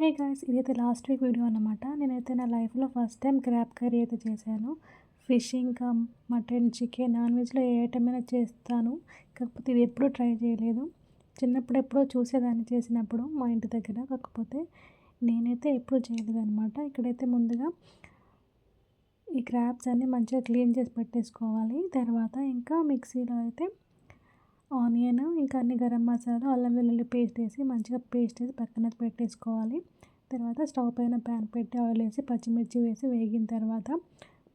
హే guys ఇదైతే last week video అనమాట నేనైతే నా లైఫ్లో ఫస్ట్ టైం క్రాప్ కర్రీ అయితే చేశాను. ఫిష్ ఇంకా మటన్ చికెన్ నాన్ వెజ్లో ఏ ఐటమ్ అయినా చేస్తాను. కాకపోతే ఇది ఎప్పుడూ ట్రై చేయలేదు. చిన్నప్పుడు ఎప్పుడో చూసేదాన్ని చేసినప్పుడు మా ఇంటి దగ్గర. కాకపోతే నేనైతే ఎప్పుడూ చేయలేదు అనమాట ఇక్కడైతే ముందుగా ఈ క్రాప్స్ అన్నీ మంచిగా క్లీన్ చేసి పెట్టేసుకోవాలి. తర్వాత ఇంకా మిక్సీలో అయితే ఆనియన్ ఇంకా అన్ని గరం మసాలా అల్లం వెల్లుల్లి పేస్ట్ వేసి మంచిగా పేస్ట్ వేసి పక్కన పెట్టేసుకోవాలి. తర్వాత స్టవ్ పైన ప్యాన్ పెట్టి ఆయిల్ వేసి పచ్చిమిర్చి వేసి వేగిన తర్వాత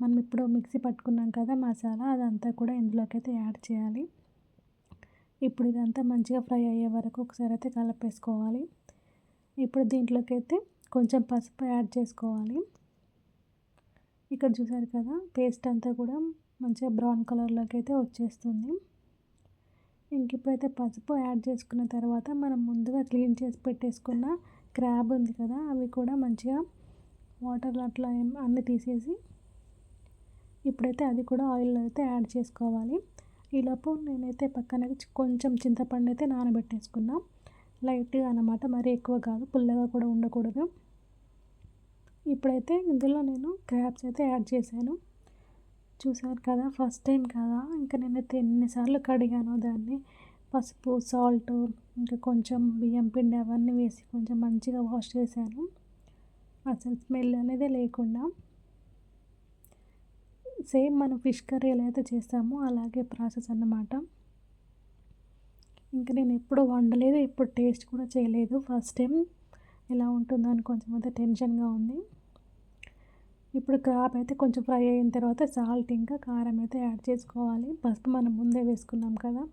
మనం ఇప్పుడు మిక్సీ పట్టుకున్నాం కదా మసాలా అదంతా కూడా ఇందులోకి అయితే యాడ్ చేయాలి. ఇప్పుడు ఇదంతా మంచిగా ఫ్రై అయ్యే వరకు ఒకసారి అయితే కలిపేసుకోవాలి. ఇప్పుడు దీంట్లోకి అయితే కొంచెం పసుపు యాడ్ చేసుకోవాలి. ఇక్కడ చూసారు కదా పేస్ట్ అంతా కూడా మంచిగా బ్రౌన్ కలర్లోకి అయితే వచ్చేస్తుంది. ఇంక ఇప్పుడైతే పసుపు యాడ్ చేసుకున్న తర్వాత మనం ముందుగా క్లీన్ చేసి పెట్టేసుకున్న క్రాబ్ ఉంది కదా అవి కూడా మంచిగా వాటర్ అట్లా అన్నీ తీసేసి ఇప్పుడైతే అది కూడా ఆయిల్లో అయితే యాడ్ చేసుకోవాలి. ఈలోపు నేనైతే పక్కన కొంచెం చింతపండు అయితే నానబెట్టేసుకున్నా. లైట్గా అనమాట మరీ ఎక్కువ కాదు పుల్లగా కూడా ఉండకూడదు. ఇప్పుడైతే ఇందులో నేను క్రాబ్స్ అయితే యాడ్ చేశాను. చూసారు కదా ఫస్ట్ టైం కదా. ఇంకా నేనైతే ఎన్నిసార్లు కడిగాను దాన్ని. పసుపు సాల్ట్ ఇంకా కొంచెం బియ్యం పిండి అవన్నీ వేసి కొంచెం మంచిగా వాష్ చేశాను. అసలు స్మెల్ అనేది లేకుండా. సేమ్ మనం ఫిష్ కర్రీ ఎలా అయితే చేస్తామో అలాగే ప్రాసెస్ అన్నమాట. ఇంకా నేను ఎప్పుడు వండలేదు ఇప్పుడు టేస్ట్ కూడా చేయలేదు. ఫస్ట్ టైం ఎలా ఉంటుందో అని కొంచెం అయితే టెన్షన్గా ఉంది. ఇప్పుడు క్రాప్ అయితే కొంచెం ఫ్రై అయిన తర్వాత సాల్ట్ ఇంకా కారం అయితే యాడ్ చేసుకోవాలి. పసుపు మనం ముందే వేసుకున్నాం కదా.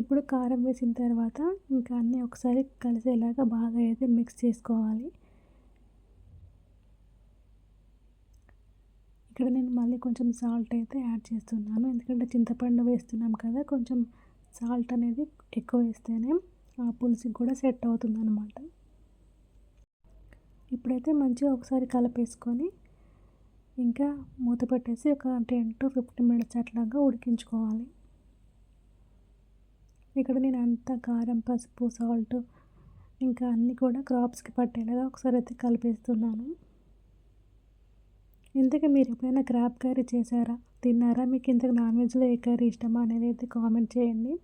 ఇప్పుడు కారం వేసిన తర్వాత ఇంకా అన్నీ ఒకసారి కలిసేలాగా బాగా అయితే మిక్స్ చేసుకోవాలి. ఇక్కడ నేను మళ్ళీ కొంచెం సాల్ట్ అయితే యాడ్ చేస్తున్నాను. ఎందుకంటే చింతపండు వేస్తున్నాం కదా కొంచెం సాల్ట్ అనేది ఎక్కువ వేస్తేనే ఆ పులుసుకి కూడా సెట్ అవుతుంది అనమాట ఇప్పుడైతే మంచిగా ఒకసారి కలిపేసుకొని ఇంకా మూత పెట్టేసి ఒక టెన్ టు ఫిఫ్టీన్ మినిట్స్ అట్లాగా ఉడికించుకోవాలి. ఇక్కడ నేను అంత కారం పసుపు సాల్ట్ ఇంకా అన్నీ కూడా క్రాప్స్కి పట్టేలాగా ఒకసారి అయితే కలిపేస్తున్నాను. ఇంతకీ మీరు ఎప్పుడైనా క్రాప్ కర్రీ చేశారా? తిన్నారా? మీకు ఇంతకు నాన్ వెజ్లో ఏ కర్రీ ఇష్టమా అనేది అయితే కామెంట్ చేయండి.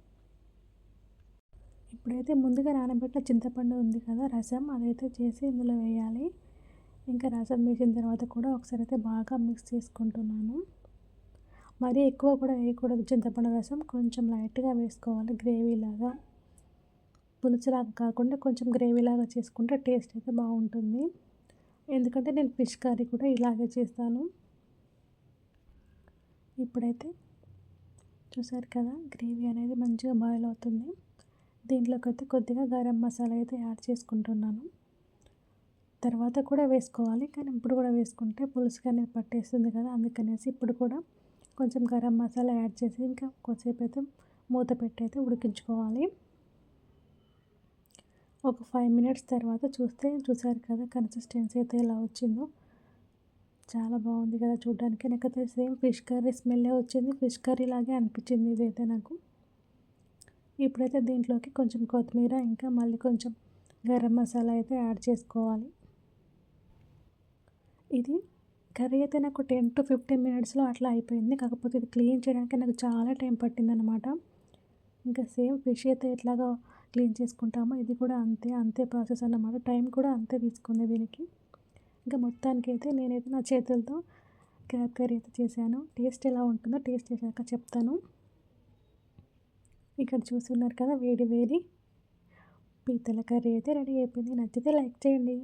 ఇప్పుడైతే ముందుగా నానబెట్టిన చింతపండు ఉంది కదా రసం అదైతే చేసి ఇందులో వేయాలి. ఇంకా రసం వేసిన తర్వాత కూడా ఒకసారి అయితే బాగా మిక్స్ చేసుకుంటున్నాను. మరీ ఎక్కువ కూడా వేయకూడదు చింతపండు రసం కొంచెం లైట్గా వేసుకోవాలి గ్రేవీలాగా. పులుసులాగా కాకుండా కొంచెం గ్రేవీలాగా చేసుకుంటే టేస్ట్ అయితే బాగుంటుంది. ఎందుకంటే నేను ఫిష్ కర్రీ కూడా ఇలాగే చేస్తాను. ఇప్పుడైతే చూసారు కదా గ్రేవీ అనేది మంచిగా బాయిల్ అవుతుంది. దీంట్లోకి అయితే కొద్దిగా గరం మసాలా అయితే యాడ్ చేసుకుంటున్నాను. తర్వాత కూడా వేసుకోవాలి కానీ ఇప్పుడు కూడా వేసుకుంటే పులుసు అనేది పట్టేస్తుంది కదా అందుకనేసి ఇప్పుడు కూడా కొంచెం గరం మసాలా యాడ్ చేసి ఇంకా కొద్దిసేపు అయితే మూత పెట్టి అయితే ఉడికించుకోవాలి. ఒక ఫైవ్ మినిట్స్ తర్వాత చూస్తే చూసారు కదా కన్సిస్టెన్సీ అయితే ఎలా వచ్చిందో. చాలా బాగుంది కదా చూడడానికి నాకైతే సేమ్ ఫిష్ కర్రీ స్మెల్లే వచ్చింది ఫిష్ కర్రీ లాగే అనిపించింది ఇదైతే నాకు. ఇప్పుడైతే దీంట్లోకి కొంచెం కొత్తిమీర ఇంకా మళ్ళీ కొంచెం గరం మసాలా అయితే యాడ్ చేసుకోవాలి. ఇది కర్రీ అయితే నాకు టెన్ టు ఫిఫ్టీన్ మినిట్స్లో అట్లా అయిపోయింది. కాకపోతే ఇది క్లీన్ చేయడానికి నాకు చాలా టైం పట్టిందనమాట ఇంకా సేమ్ ఫిష్ అయితే ఎట్లాగా క్లీన్ చేసుకుంటామో ఇది కూడా అంతే అంతే ప్రాసెస్ అన్నమాట. టైం కూడా అంతే తీసుకుంది దీనికి. ఇంకా మొత్తానికి అయితే నేనైతే నా చేతులతో క్యాబ్ కర్రీ అయితే చేశాను. టేస్ట్ ఎలా ఉంటుందో టేస్ట్ చేశాక చెప్తాను. ఇక్కడ చూస్తున్నారు కదా వేడి వేడి. పీతల కర్రీ అయితే రెడీ అయిపోయింది. నచ్చితే లైక్ చేయండి.